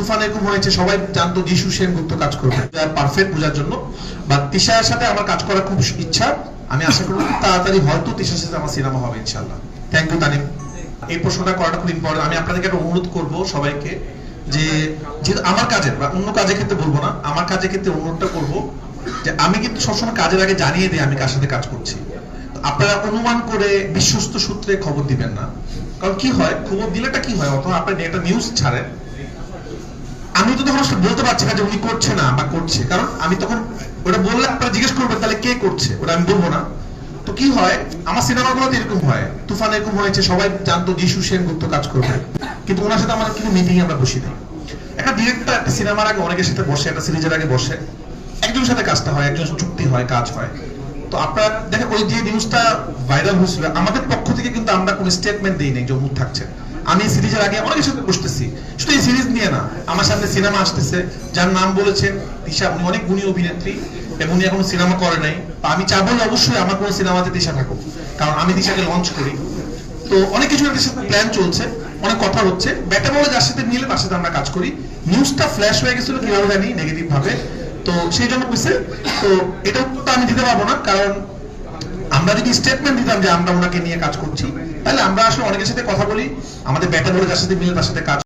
তুফান এরকম হয়েছে, সবাই জানতো যিশু সেনগুপ্ত কাজ করবে। পারফেক্ট বোঝার জন্য। বা তিশার সাথে আমার কাজ করার খুব ইচ্ছা। আমি আশা করব খুব তাড়াতাড়ি হয়তো তিশার সাথে আমার সিনেমা হবে, ইনশাআল্লাহ। Thank you Tanim. এই প্রশ্নটা করাটা খুব ইম্পর্টেন্ট আমি আপনাদেরকে একটা অনুরোধ করব সবাইকে যে যেহেতু আমার কাজের বা অন্য কাজের ক্ষেত্রে বলব না, আমার কাজের ক্ষেত্রে অনুরোধটা করব যে, আমি কিন্তু সবসময় কাজের আগে জানিয়ে দিই আমি কার সাথে কাজ করছি। আপনারা অনুমান করে বিশ্বস্ত সূত্রে খবর দিবেন না। কারণ কি হয়? খবর দিলেটা কি হয়? অথবা আপনি একটা নিউজ ছাড়েন আমি তো তখন বলতে পারছি না যে উনি করছে না বা করছে। কারণ আমি তখন ওটা বললে আপনারা জিজ্ঞেস করবেন, তাহলে কে করছে? ওটা আমি বলব না। তো কি হয়? আমার সিনেমাগুলোতে এরকম হয়। তুফান এরকম হয়েছে, সবাই জানতো যিশু সেনগুপ্ত কাজ করবে। কিন্তু ওনার সাথে আমাদের কিন্তু মিটিং আমরা বসি নাই। একটা ডিরেক্টর একটা সিনেমার আগে অনেকের সাথে বসে, একটা সিরিজের আগে বসে। একজনের সাথে কাজটা হয় একজন চুক্তি হয়, কাজ হয়। তো আপনারা দেখেন, ওই যে নিউজটা ভাইরাল হয়েছিল, আমাদের পক্ষ থেকে কিন্তু আমরা কোনো স্টেটমেন্ট দিই নাই যে অমুক থাকছে। আমি সিরিজের আগে অনেকের সাথে বসতেছি। শুধু এই সিরিজ নিয়ে না, আমার সামনে সিনেমা আসতেছে, যার নাম বলেছেন দিশা। উনি অনেক গুণী অভিনেত্রী, এবং উনি এখনও সিনেমা করে নাই। আমি চাবো যে অবশ্যই আমার কোনো সিনেমাতে দিশা থাকুক, কারণ আমি দিশাকে লঞ্চ করি। তো অনেক কিছু এদের সাথে প্ল্যান চলছে, অনেক কথা হচ্ছে। ব্যাটা বলে যার সাথে মিলে তার সাথে আমরা কাজ করি। নিউজটা ফ্ল্যাশ হয়ে গেছিল কীভাবে জানি নেগেটিভ ভাবে। তো সেই জন্য বুঝছে তো এটা তো আমি দিতে পারব না, কারণ আমরা যদি স্টেটমেন্ট দিতাম যে আমরা ওনাকে নিয়ে কাজ করছি, তাহলে আমরা আসলে অনেকের সাথে কথা বলি, আমাদের ব্যাটা বলে যার সাথে মিলে তার সাথে কাজ